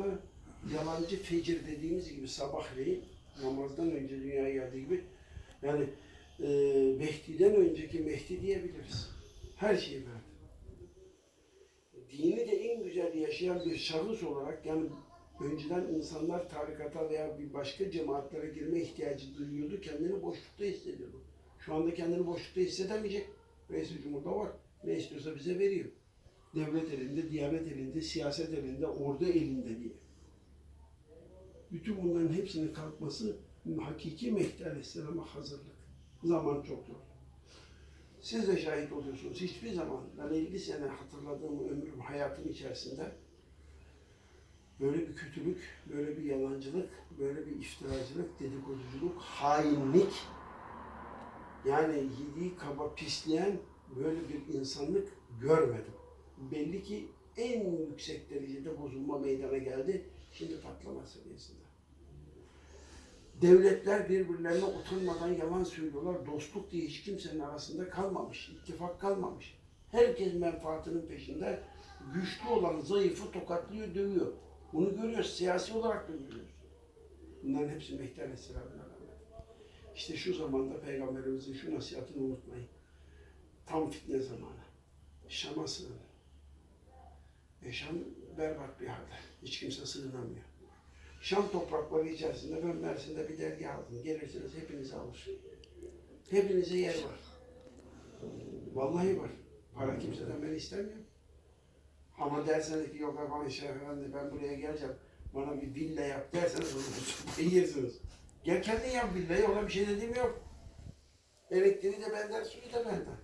orada yalancı fecir dediğimiz gibi sabahleyin namazdan önce dünyaya geldiği gibi yani e, Mehdi'den önceki Mehdi diyebiliriz. Her şeyi verdi. Dini de en güzel yaşayan bir şahıs olarak yani önceden insanlar tarikata veya bir başka cemaatlere girme ihtiyacı duyuyordu. Kendini boşlukta hissediyordu. Şu anda kendini boşlukta hissedemeyecek. Reis-i Cumhur'da var. Ne istiyorsa bize veriyor. Devlet elinde, diyanet elinde, siyaset elinde, ordu elinde diye. Bütün bunların hepsinin kalkması hakiki Mehdi Aleyhisselam'a hazırlık. Zaman çok zor. Siz de şahit oluyorsunuz. Hiçbir zaman ben 50 sene hatırladığım ömrüm, hayatım içerisinde böyle bir kötülük, böyle bir yalancılık, böyle bir iftiracılık, dedikoduculuk, hainlik yani yediği kaba pisleyen böyle bir insanlık görmedim. Belli ki en yüksek derecede bozulma meydana geldi. Şimdi patlama seviyesinde. Devletler birbirlerine oturmadan yalan söylüyorlar. Dostluk diye hiç kimsenin arasında kalmamış. ittifak kalmamış. Herkes menfaatinin peşinde. Güçlü olan zayıfı tokatlıyor, dövüyor. Bunu görüyoruz. Siyasi olarak da görüyoruz. Bunların hepsi Mehdi Aleyhisselam'ın alameti. İşte şu zamanda Peygamberimizin şu nasihatini unutmayın. Tam fitne zamanı. Şam'a sığının. E Şam berbat bir halde. Hiç kimse sığınamıyor. Şam toprakları içerisinde ben Mersin'de bir dergi aldım. Gelirsiniz hepinizi alır. Hepinize yer var. Vallahi var. Para kimseden ben istemiyorum. Ama derseniz ki yok efendim Şeyh Efendi ben buraya geleceğim. Bana bir villa yap derseniz onu yersiniz. Gel kendin yap villayı ona bir şey dediğim yok. Elektriği de benden, suyu da benden.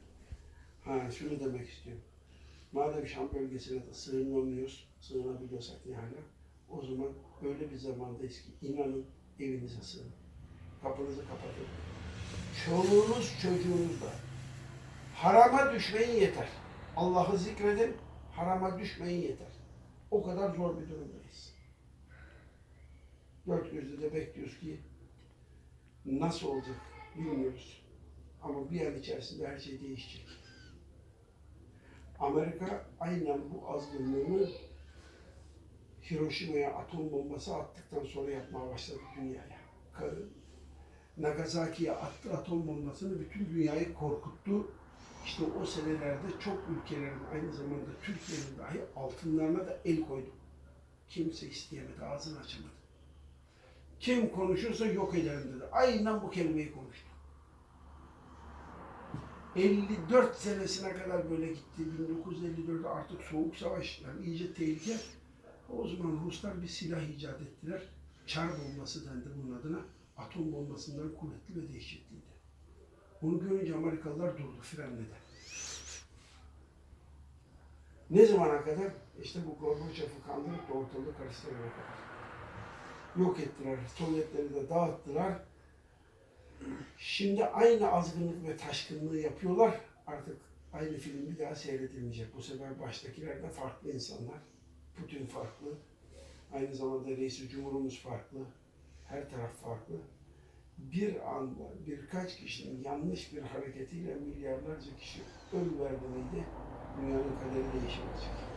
Ha şunu demek istiyorum. Madem Şam bölgesine de sığınamıyoruz, sığınabiliyorsak hala, o zaman öyle bir zamandayız ki inanın evinize sığın. Kapınızı kapatın. Çoluğunuz çocuğunuz da. Harama düşmeyin yeter. Allah'ı zikredin, harama düşmeyin yeter. O kadar zor bir durumdayız. Dört gözle de bekliyoruz ki nasıl olacak bilmiyoruz. Ama bir an içerisinde her şey değişecek. Amerika aynen bu azgınlığını Hiroşima'ya atom bombası attıktan sonra yapmaya başladı dünyaya. Nagasaki'ye attı atom bombasını bütün dünyayı korkuttu. İşte o senelerde çok ülkelerin aynı zamanda Türkiye'nin dahi altınlarına da el koydu. Kimse isteyemedi, ağzını açamadı. Kim konuşursa yok ederim dedi. Aynen bu kelimeyi konuştu. 54 senesine kadar böyle gitti. 1954'de artık soğuk savaş, yani iyice tehlike. O zaman Ruslar bir silah icat ettiler. Çar bombası dendi bunun adına. Atom bombasından kuvvetli ve dehşetliydi. Onu görünce Amerikalılar durdu, frenledi. Ne zamana kadar? İşte bu Gorbaçov'u kandırıp da ortalığı karıştırana kadar. Yok ettiler, Sovyetleri de dağıttılar. Şimdi aynı azgınlık ve taşkınlığı yapıyorlar. Artık aynı film bir daha seyredilmeyecek. Bu sefer baştakiler de farklı insanlar. Putin farklı. Aynı zamanda reis cumhurumuz farklı. Her taraf farklı. Bir anda birkaç kişinin yanlış bir hareketiyle milyarlarca kişi ölüverdi miydi? Dünyanın kaderi değişmeyecek.